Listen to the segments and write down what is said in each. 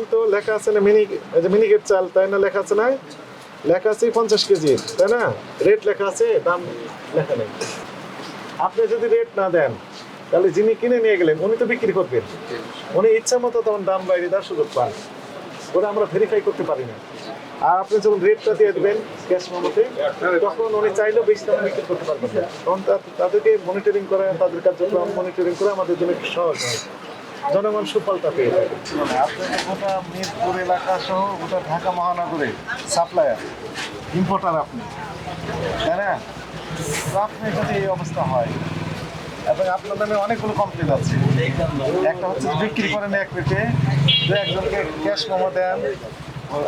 দেখেন তো লেখা আছে না মিনি মিনিকেট চাল, তাই না লেখা আছে না লেখা আছে পঞ্চাশ কেজি, তাই না? রেট লেখা আছে, দাম লেখা নেই। আপনি যদি রেট না দেন, তাহলে যিনি কিনে নিয়ে গেলেন, উনি তো বিক্রি করবেন। উনি ইচ্ছা মতো তখন দাম বাইরে দেওয়ার সুযোগ পান। ওটা আমরা ভেরিফাই করতে পারি না। আর আপনি যখন রেটটা দিয়ে দেবেন ক্যাশ মেমোতে তখন উনি চাইলেও বেশি দামে বিক্রি করতে পারবেন তখন তাদেরকে মনিটরিং করা, তাদের কার্যক্রম মনিটরিং করে আমাদের জন্য সহজ হয়। জনগণ সুফলটা পেয়ে থাকে। মানে গোটা মিরপুর এলাকা সহ গোটা ঢাকা মহানগরে সাপ্লায়ার ইম্পোর্টার আপনি, তাই আপনি যদি এই অবস্থা হয়, এবং আপনার নামে অনেকগুলো কমপ্লেন আছে, একটা হচ্ছে বিক্রি করেন এক রেটে দু একজনকে ক্যাশ মোমো দেন,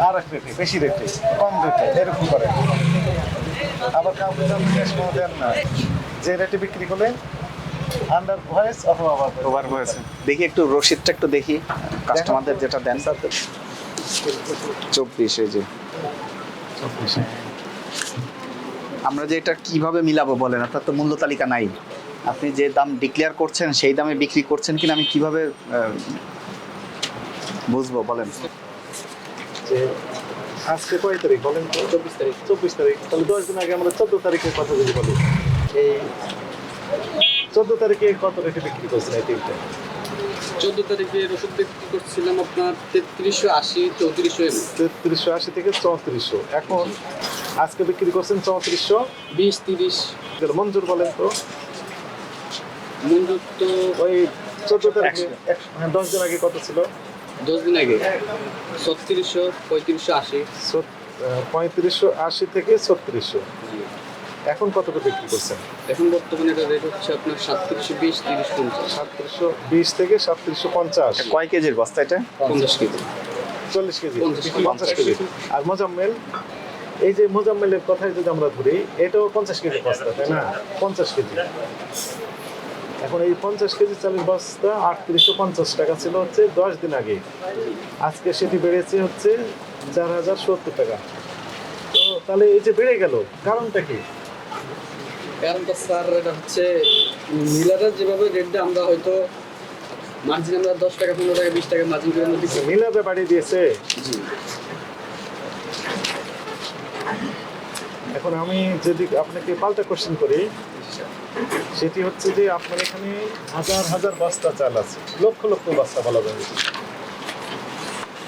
আর এক রেটে বেশি রেটে, কম রেটে, এরকম করে। আবার কাউকে ক্যাশ মোমো দেন না, যে রেটে বিক্রি করলেন আন্ডার ভয়েস অথবা ওভার হয়েছে দেখি একটু রসিদটা একটু দেখি কাস্টমারদের যেটা দেন। চব্বিশ এই যে। আমরা যে এটা কীভাবে মিলাবো বলেন? আপনার তো মূল্য তালিকা নাই। আপনি যে দাম ডিক্লেয়ার করছেন সেই দামে বিক্রি করছেন কিনা আমি কীভাবে বুঝব বলেন? যে আজকে কয় তারিখ বলেন চব্বিশ তারিখ। চব্বিশ তারিখ। তাহলে দশ দিন আগে আমরা চোদ্দ তারিখের কথা যদি বলি এই চোদ্দ তারিখে কত রেটে বিক্রি করছেন এই তিনটা? চোদ্দ তারিখে ওষুধ বিক্রি করছিলাম আপনার তেত্রিশশো আশি চৌত্রিশশো তেত্রিশশো আশি থেকে চৌত্রিশশো। এখন আজকে বিক্রি করছেন চৌত্রিশশো? বিশ তিরিশ। মঞ্জুর বলেন তো। মঞ্জুর তো ওই চোদ্দ তারিখে হ্যাঁ, দশ দিন আগে কত ছিল? দশ দিন আগে। ছত্রিশশো পঁয়ত্রিশশো আশি। পঁয়ত্রিশশো আশি থেকে ছত্রিশশো। এখন কত করে বিক্রি করছেন? এখন বর্তমানে এটা রেট হচ্ছে আপনার সাতত্রিশশো বিশ তিরিশ পঞ্চাশ। সাতত্রিশশো বিশ থেকে সাতত্রিশশো পঞ্চাশ। কয় কেজির বস্তা এটা? পঞ্চাশ কেজি। চল্লিশ কেজি। পঞ্চাশ কেজি। আর মোজাম্মেল এই যে মোজাম্মেলের কথাই যদি আমরা ধরি এটাও পঞ্চাশ কেজি বস্তা তাই না? পঞ্চাশ কেজি। এখন এই পঞ্চাশ কেজি চালের বস্তা আটত্রিশশো পঞ্চাশ টাকা ছিল হচ্ছে দশ দিন আগে। আজকে সেটি বেড়েছে হচ্ছে চার হাজার সত্তর টাকা। তো তাহলে এই যে বেড়ে গেল কারণটা কি? কারণটা স্যার এটা হচ্ছে মিলাররা যেভাবে রেট দেয় আমরা হয়তো মার্জিন আমরা দশ টাকা পনেরো টাকা বিশ টাকা মার্জিন করে দিচ্ছি মিলাবে বাড়িয়ে দিয়েছে। জি। এখন আমি যদি আপনাকে পাল্টা কোশ্চেন করি সেটি হচ্ছে যে আপনার এখানে হাজার হাজার বস্তা চাল আছে লক্ষ লক্ষ বস্তা বলা যায়।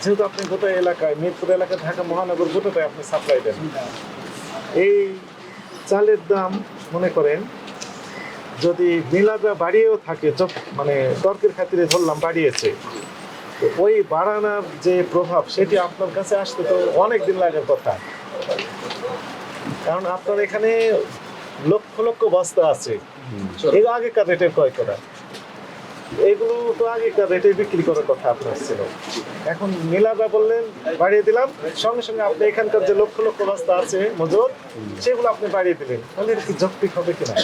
যেহেতু আপনি গোটা এলাকায় মিরপুর এলাকায় ঢাকা মহানগর গোটাটাই আপনি সাপ্লাই দেন। এই চালের দাম মনে করেন যদি মিলাদা বাড়িয়েও থাকে মানে তর্কের খাতিরে ধরলাম বাড়িয়েছে ওই বাড়ানোর যে প্রভাব সেটি আপনার কাছে আসতে তো অনেক দিন লাগার কথা। কারণ আপনার এখানে লক্ষ লক্ষ বস্তা আছে। এগুলো আগেকার রেটের ক্রয় করা। এগুলো তো আগেকার রেটে বিক্রি করার কথা আপনার ছিল। এখন বললেন বাড়িয়ে দিলাম। সঙ্গে সঙ্গে আপনি এখানকার যে লক্ষ লক্ষ বস্তা আছে মজুর সেগুলো আপনি বাড়িয়ে দিলেন। তাহলে কি যৌক্তিক হবে কিনা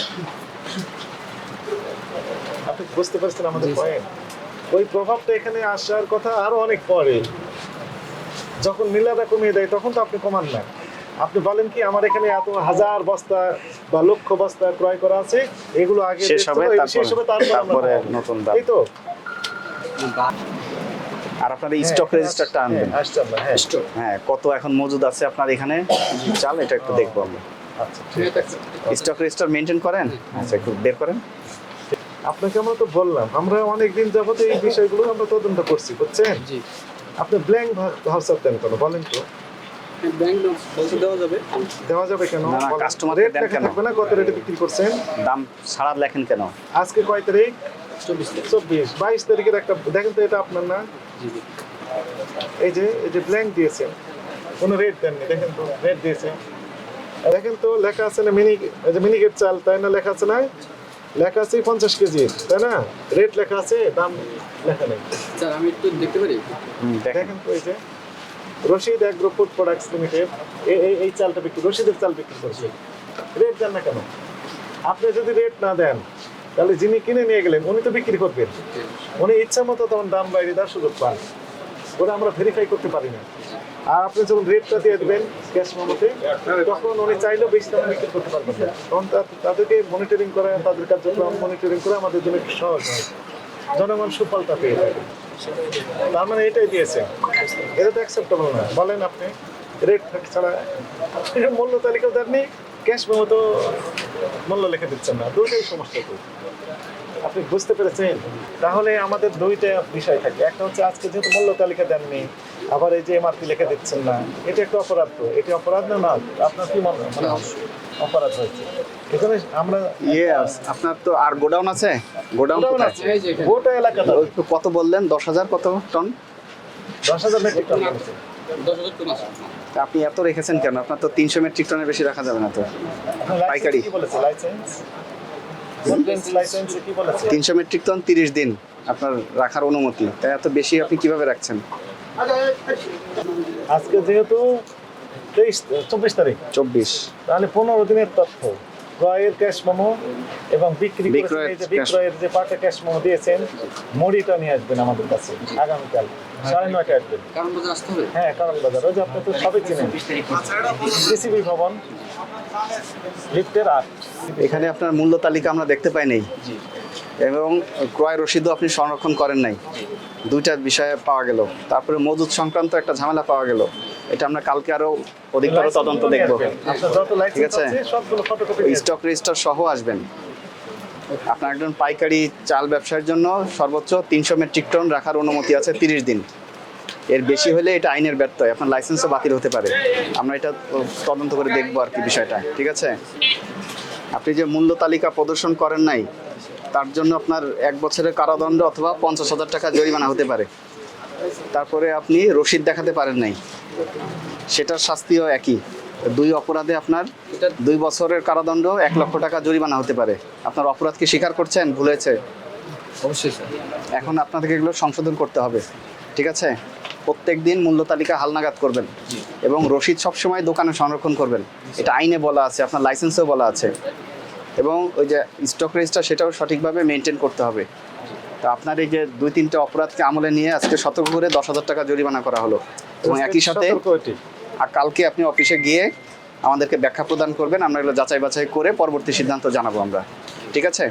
আপনি বুঝতে পারছেন আমাদের পয়েন্ট ওই প্রভাবটা এখানে আসার কথা আরও অনেক পরে। যখন মিলাদা কমিয়ে দেয় তখন তো আপনি কমান না। আপনি বলেন কি আমার এখানে এত হাজার বস্তা বা লক্ষ বস্তা ক্রয় করা আছে এগুলো আগে শেষ হবে তারপরে। নতুন দাম। এই তো। আর আপনার এই স্টক রেজিস্টারটা আনবেন। হ্যাঁ, হ্যাঁ হ্যাঁ কত এখন মজুদ আছে আপনার এখানে? চাল এটা একটু দেখব আমরা। আচ্ছা ঠিক আছে। স্টক রেজিস্টার মেনটেন করেন? আচ্ছা একটু বের করেন। আপনাকে আমরা তো বললাম আমরা অনেক দিন যাবত এই বিষয়গুলো আমরা তদন্ত করছি বুঝছেন? জি। আপনি ব্ল্যাঙ্ক হোয়াটসঅ্যাপ দেন কেন বলেন তো। ব্যাংক দেওয়া যাবে। দেওয়া যাবে কেন? না, দেন লেখা থাকবে না কত রেটে বিক্রি করছেন? দাম ছাড়া লেখেন কেন? আজকে কয় তারিখ? চব্বিশ চব্বিশ। বাইশ তারিখের একটা দেখেন তো এটা আপনার না? এই যে এই যে ব্ল্যাঙ্ক দিয়েছে কোনো রেট দেননি দেখেন তো রেট দিয়েছে। দেখেন তো লেখা আছে না মিনি এই যে মিনিকেট চাল তাই না লেখা আছে না? লেখা আছে পঞ্চাশ কেজি তাই না? রেট লেখা আছে দাম লেখা নেই। স্যার আমি একটু দেখতে পারি? দেখেন। দেখেন তো এই যে Rashid Agro Food Products Limited এই এই চালটা বিক্রি রশিদের চাল বিক্রি করছে। রেট দেন না কেন? আপনি যদি রেট না দেন, তাহলে যিনি কিনে নিয়ে গেলেন, উনি তো বিক্রি করবেন। উনি ইচ্ছা মতো তখন দাম বাইরে দেওয়ার সুযোগ পান। ওটা আমরা ভেরিফাই করতে পারি না। আর আপনি যখন রেটটা দিয়ে দেবেন ক্যাশ মেমোতে তখন উনি চাইলেও বেশি দামে বিক্রি করতে পারবেন না। তখন তাদেরকে মনিটরিং করে, তাদের কার্যক্রম মনিটরিং করে আমাদের জন্য সহজ হয়। জনগণ সুফলটা পেয়ে থাকে। তার মানে এটাই দিয়েছেন এটা তো অ্যাকসেপ্টেবল না। বলেন আপনি রেট ছাড়া। মূল্য তালিকা দেননি ক্যাশ মেমো তো মূল্য লিখে দিচ্ছেন না। দুটোই সমস্যা আপনি বুঝতে পেরেছেন? তাহলে আমাদের দুইটা বিষয় থাকে। একটা হচ্ছে আজকে যেহেতু মূল্য তালিকা দেননি আবার এই যে এমআরপি লেখা দিচ্ছেন না এটা একটা অপরাধ তো। এটা অপরাধ না না? আপনার কি মনে হয়? মানে অপরাধ হয়েছে। এখানে আমরা আপনার তো আর গোডাউন আছে? গোডাউন। গোটা এলাকাটা কত বললেন? দশ হাজার কত টন? দশ হাজার মেট্রিক টন আপনি এত রেখেছেন কেন? আপনার তো তিনশো মেট্রিক টনের বেশি রাখা যাবে না তো। পাইকারি। লাইসেন্স লাইসেন্স লাইসেন্সে কি বলেছে তিনশো মেট্রিক টন তিরিশ দিন আপনার রাখার অনুমতি। তাই এত বেশি আপনি কীভাবে রাখছেন? আজকে যেহেতু তেইশ চব্বিশ তারিখ। চব্বিশ। তাহলে পনেরো দিনের তথ্য। ক্রয়ের ক্যাশ মোমো এবং বিক্রি করেছেন বিক্রয়ের যে পার্টে ক্যাশ মোমো দিয়েছেন মুড়িটা নিয়ে আসবেন আমাদের কাছে আগামীকাল সাড়ে নয়টা আসবেন। কারণ বাজার আসতে হবে? হ্যাঁ কারণ বাজার ওই যে আপনি তো সবই চিনেন। সিসিবি ভবন লিফটের আট। এখানে আপনার মূল্য তালিকা আমরা দেখতে পাই নাই। এবং ক্রয় রসিদও আপনি সংরক্ষণ করেন নাই। দুইটা বিষয়ে পাওয়া গেল। তারপরে মজুদ সংক্রান্ত একটা ঝামেলা পাওয়া গেল। এটা আমরা কালকে আরও অধিকতর তদন্ত দেখব। ঠিক আছে? স্টক রেজিস্টার সহ আসবেন। আপনার একজন পাইকারি চাল ব্যবসার জন্য সর্বোচ্চ তিনশো মেট্রিক টন রাখার অনুমতি আছে তিরিশ দিন। এর বেশি হলে এটা আইনের ব্যর্থয় আপনার লাইসেন্সও বাতিল হতে পারে। আমরা এটা তদন্ত করে দেখব আর কি বিষয়টা ঠিক আছে? আপনি যে মূল্য তালিকা প্রদর্শন করেন নাই তার জন্য আপনার এক বছরের কারাদণ্ড অথবা পঞ্চাশ হাজার টাকা জরিমানা হতে পারে। তারপরে আপনি রসিদ দেখাতে পারেন নাই। সেটার শাস্তিও একই। দুই অপরাধে আপনার দুই বছরের কারাদণ্ড এক লক্ষ টাকা জরিমানা হতে পারে। আপনার অপরাধ কি স্বীকার করছেন? ভুলেছে অবশ্যই এখন আপনাদেরকে এগুলো সংশোধন করতে হবে। ঠিক আছে? প্রত্যেক দিন মূল্য তালিকা হালনাগাদ করবেন এবং রসিদ সবসময় দোকানে সংরক্ষণ করবেন। এটা আইনে বলা আছে আপনার লাইসেন্সেও বলা আছে। এবং ওই যে স্টক রেজিস্টার সেটাও সঠিকভাবে মেনটেন করতে হবে। তো আপনার এই যে দুই তিনটে অপরাধকে আমলে নিয়ে আজকে সতর্ক করে দশ হাজার টাকা জরিমানা করা হলো। এবং একই সাথে আর কালকে আপনি অফিসে গিয়ে আমাদেরকে ব্যাখ্যা প্রদান করবেন আমরা এগুলো যাচাই বাছাই করে পরবর্তী সিদ্ধান্ত জানাব আমরা। ঠিক আছে?